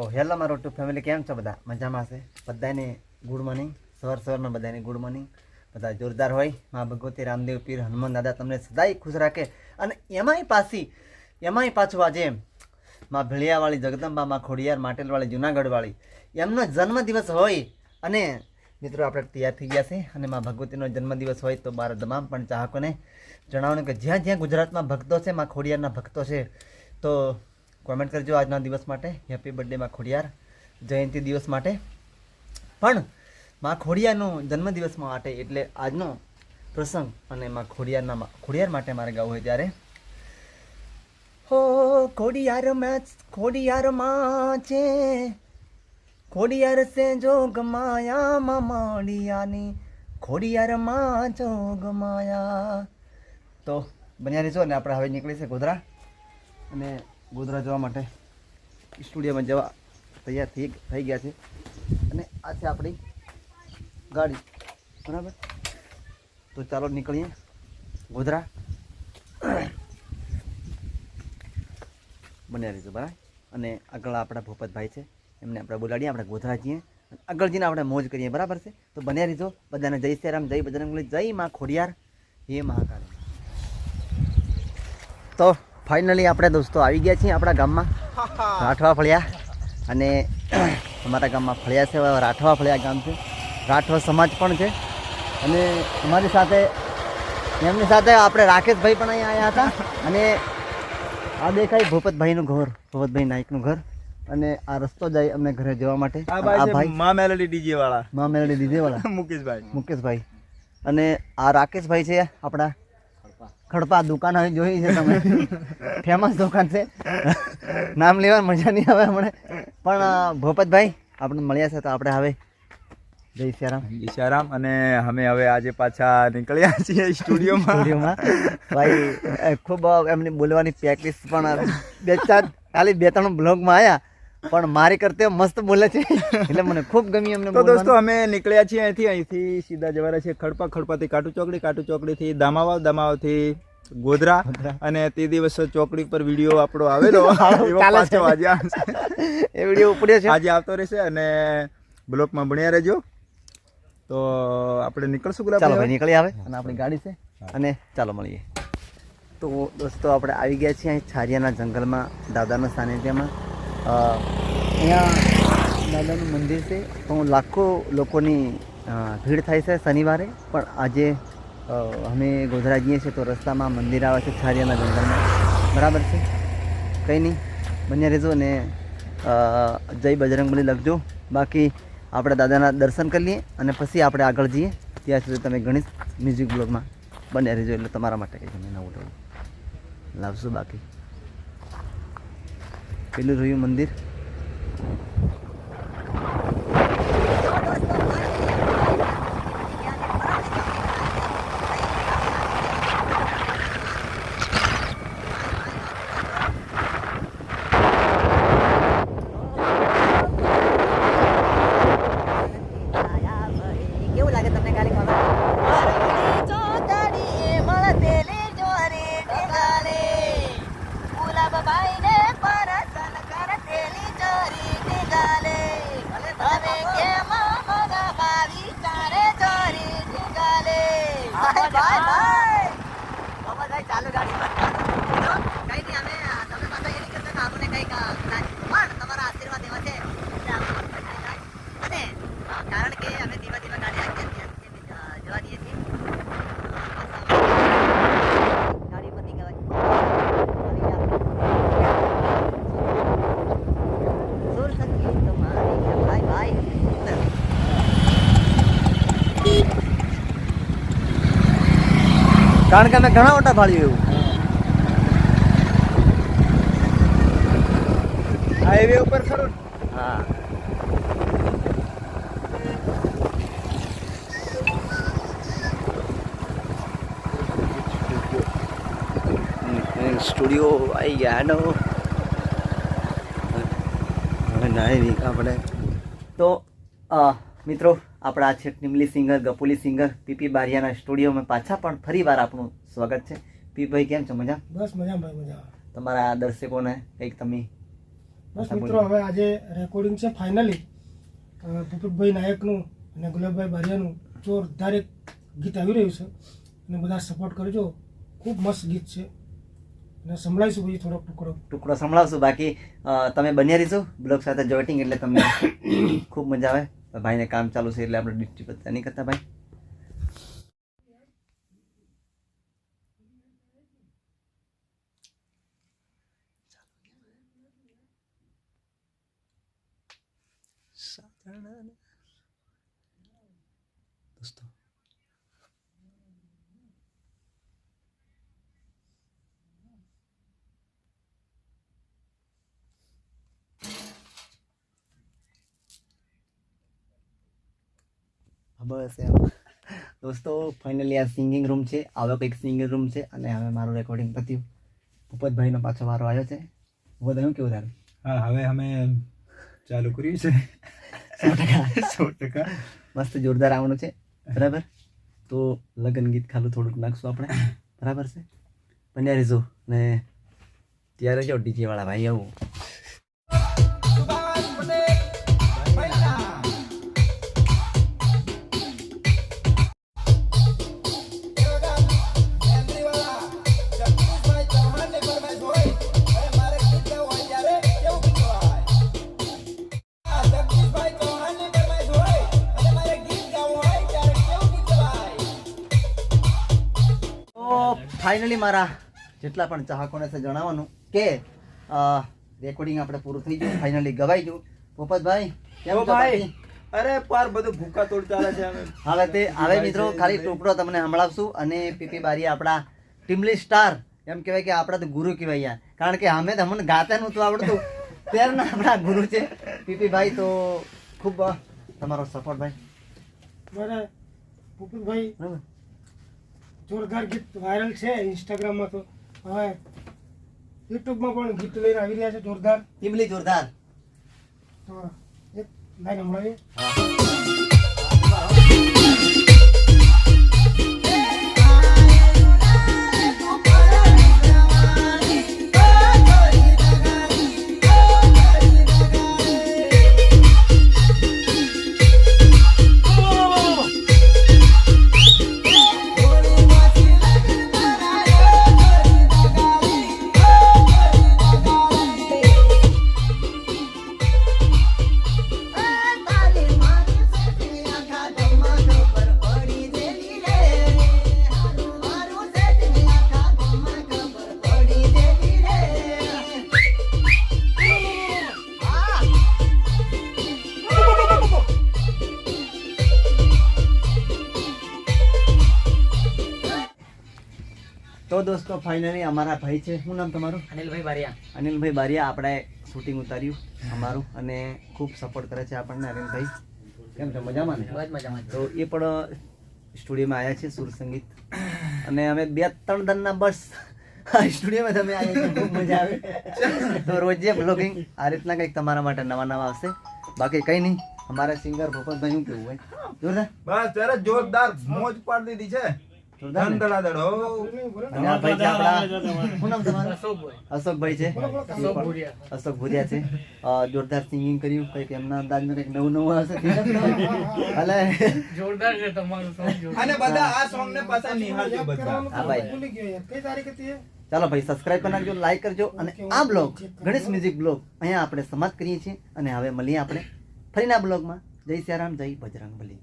તો હેલો મારો two family, કેમ છો બધા? મજામાં હશે બધાને ગુડ મોર્નિંગ. સવાર સવારમાં બધાને ગુડ મોર્નિંગ. બધા જોરદાર હોય. મા ભગવતી રામદેવ, પીર, હનુમાન દાદા તમને સદાય ખુશ રાખે. અને એમાંય પાછી, એમાંય પાછું આજે મા ભેળિયાવાળી જગદંબા મા ખોડિયાર, માટેલવાળી, જુનાગઢવાળી, એમનો જન્મદિવસ હોય. અને મિત્રો, આપણે તૈયાર થઈ ગયા છે. અને મા ભગવતીનો જન્મદિવસ હોય તો મારા તમામ પણ ચાહકોને જણાવવાનું કે જ્યાં જ્યાં ગુજરાતમાં ભક્તો છે, મા ખોડિયારના ભક્તો છે, તો કોમેન્ટ કરજો આજના દિવસ માટે. હેપી બર્થડે માં ખોડિયાર. જયંતિ દિવસ માટે. પણ માં ખોડિયારનો જન્મદિવસ માટે એટલે આજનો પ્રસંગ અને માં ખોડિયારના ખોડિયાર માટે મારે ગાવું હોય ત્યારે. હો ખોડિયાર મેં ખોડિયાર છે. ખોડિયાર સે જો ગમાયા માં માળિયાની. ખોડિયાર માં જો ગમાયા તો બન્યા રહેજો ને આપણે હવે નીકળી છે ગોધરા. અને ગોધરા જવા માટે સ્ટુડિયોમાં જવા તૈયાર થઈ થઈ ગયા છે. અને આ છે આપણી ગાડી. બરાબર? તો ચાલો નીકળીએ ગોધરા. બન્યા રહીશું બરાબર? અને આગળ આપણા ભૂપતભાઈ છે. એમને આપણે બોલાડીએ, આપણે ગોધરા જઈએ. આગળ જઈને આપણે મોજ કરીએ, બરાબર છે? તો બન્યા રહીજો. બધાને જય શ્રીરામ જય બજરંગલી જય માં ખોડિયાર, હે મહાકાળી. તો ફાઇનલી આપણે દોસ્તો આવી ગયા છીએ આપણા ગામમાં. રાઠવા ફળિયા. અને અમારા ગામમાં ફળિયા છે રાઠવા ફળિયા ગામ છે. રાઠવા સમાજ પણ છે. અને અમારી સાથે એમની સાથે આપણે રાકેશભાઈ પણ અહીંયા આવ્યા હતા. અને આ દેખાય ભૂપતભાઈનું ઘર ભૂપતભાઈ નાયકનું ઘર. અને આ રસ્તો જાય અમને ઘરે જવા માટે. આ ભાઈ. મા મેલોડી ડીજે વાળા મા મેલડી દીધેવાળા મુકેશભાઈ. મુકેશભાઈ. અને આ રાકેશભાઈ છે આપણા ખડપા દુકાન હવે જોઈ છે તમે. ફેમસ દુકાન છે. નામ લેવા મજા નહીં આવે હમણાં. પણ ભોપતભાઈ આપણે મળ્યા છે તો આપણે હવે જય શ્યારામ જય શ્યારામ અને અમે હવે આજે પાછા નીકળ્યા છીએ સ્ટુડિયોમાં. સ્ટુડિયોમાં. ભાઈ ખૂબ એમની બોલવાની પ્રેક્ટિસ પણ બે ચાર ખાલી બે ત્રણ બ્લોગમાં આવ્યા પણ મારી કરતે મસ્ત બોલે છે. એટલે મને ખૂબ ગમી એમને તો દોસ્તો અમે નીકળ્યા છીએ અહીંથી અહીંથી સીધા જવાના છે ખડપા ખડપાથી કાટુ ચોકડી કાટુ ચોકડીથી દામાવાવ દામાવાવથી ગોધરા. અને તે દિવસ ચોકડી પર વીડિયો આપણો આવેલો. પાછો આજે એ વીડિયો ઉપડ્યો છે. આજે આવતો રહેશે અને બ્લોકમાં ભણ્યા રહેજો. તો આપણે નીકળશું ચાલો ભાઈ નીકળી આવે. અને આપણી ગાડી છે. અને ચાલો મળીએ. તો દોસ્તો આપણે આવી ગયા છીએ અહીં છારિયાના જંગલમાં દાદાના સાનિધ્યમાં. અહીંયા દાદાનું મંદિર છે. તો લાખો લોકોની ભીડ થાય છે શનિવારે. પણ આજે અમે ગોધરા જઈએ છીએ તો રસ્તામાં મંદિર આવે છે છારિયાના જંગલમાં. બરાબર છે? કંઈ નહીં. બન્યા રહેજો અને જય બજરંગબલી લખજો. બાકી આપણે દાદાના દર્શન કરી લઈએ અને પછી આપણે આગળ જઈએ. ત્યાં સુધી તમે ગણેશ મ્યુઝિક બ્લોગમાં બન્યા રહેજો એટલે તમારા માટે કંઈ નવું લાવશું બાકી? પેલું રહ્યું મંદિર. કારણ કે અમે ઘણા મોટા ભાળ્યું એવું. હાઈવે ઉપર ખરું હા. સ્ટુડિયો આવી ગયા નો હવે નાઈ આપણે તો અ, મિત્રો આપણા છે Nimli singer Gapuli singer P બારિયાના સ્ટુડિયોમાં પાછા પણ ફરી વાર આપનું સ્વાગત છે. પીપભાઈ કેમ છો? મજા બસ મજા ભાઈ મજા તમારા દર્શકોને કંઈક તમે બસ મિત્રો હવે આજે રેકોર્ડિંગ છે ફાઇનલી ભૂપતભાઈ નાયકનું અને ગુલાબભાઈ બારિયાનું જોરદાર એક ગીત આવી રહ્યું છે. અને બધા સપોર્ટ કરજો. ખૂબ મસ્ત ગીત છે. અને સંભળાવીશું પછી થોડોક ટુકડો. ટુકડો સંભળાવશું. બાકી તમે બન્યા રહીશું બ્લોગ સાથે જોઈટિંગ એટલે તમને ખૂબ મજા આવે. ભાઈને કામ ચાલુ છે એટલે આપણે ડિસ્ટ્રીબ્યુટ નહીં કરતા ભાઈ? દોસ્તો બસ એમ. દોસ્તો ફાઇનલી આ સિંગિંગ રૂમ છે. આવો કંઈક સિંગિંગ રૂમ છે અને હવે મારું રેકોર્ડિંગ પત્યું. ભૂપતભાઈનો પાછો વારો આવ્યો છે. વધારે કેવું તારું? હા હવે અમે ચાલુ કર્યું છે. સો ટકા. સો ટકા. મસ્ત જોરદાર આવવાનું છે. બરાબર? તો લગ્ન ગીત ખાલું થોડુંક નાખશું આપણે. બરાબર છે? બન્યા રહીશું ને ત્યારે જો ડીજે વાળા ભાઈ આવું. ફાઇનલી મારા જેટલા પણ ચાહકોને છે જણાવવાનું કે રેકોર્ડિંગ આપણે પૂરું થઈ ગયું ફાઇનલી ગવાઈ ગયું. પોપતભાઈ કેમ છો ભાઈ અરે પાર બધું ભૂકા તોડ ચાલે છે હવે તે હવે મિત્રો ખાલી ટુકડો તમને સંભળાવશું અને પીપી બારી આપણા ટીમલી સ્ટાર એમ કહેવાય કે આપણા તો ગુરુ કહેવાય યાર. કારણ કે અમે તો ગાતે નહોતું આવડતું. ત્યારના આપણા ગુરુ છે. પીપી ભાઈ તો ખૂબ તમારો સપોર્ટ ભાઈ. બરાબર. બરાબર. જોરદાર ગીત વાયરલ છે ઇન્સ્ટાગ્રામમાં તો. હવે યુટ્યુબમાં પણ ગીત લઈને આવી રહ્યા છે જોરદાર. ટીમલી જોરદાર. તો એક લાઈન સંભળાવીએ. તો દોસ્તો ફાઇનલી અમારા ભાઈ છે. શું નામ તમારું? અનિલભાઈ બારિયા. અનિલભાઈ બારિયા આપણે શૂટિંગ ઉતાર્યું અમારું અને ખૂબ સપોર્ટ કરે છે આપણને અનિલભાઈ. કેમ છે? મજામાં ને? બહુ મજામાં. તો એ પણ સ્ટુડિયોમાં આવ્યા છે સુર સંગીત. અને અમે બે ત્રણ દનના બસ સ્ટુડિયોમાં તમે આવ્યા છો ખૂબ મજા આવે. તો રોજે બ્લોગિંગ આ રીતના કંઈક તમારા માટે નવા નવા આવશે. બાકી કંઈ નહીં અમારા સિંગર ભોપતભાઈ શું કેવું હોય? જોરદાર? બસ ત્યારે જોરદાર મોજ પાડી દીધી છે. જોરદાર અશોકભાઈ. છે? અશોક ભુરિયા. છે. સિંગિંગ કર્યું. કંઈક એમના અંદાજમાં કંઈક નવું નવું હશે. ભલે જોરદાર છે તમારું અને બધા આ સોંગ ને પાછા નિહાળજો બધા. હા ભાઈ. ભૂલી ગયો યાર. કઈ તારીખે હતી ચાલો ભાઈ સબસ્ક્રાઇબ કરી નાખજો લાઈક કરજો અને આ બ્લોગ ગણેશ મ્યુઝિક બ્લોગ અહીંયા આપણે સમાપ્ત કરીએ છીએ અને હવે મળીએ આપણે ફરીના બ્લોગમાં. જય સિયારામ જય બજરંગ બલી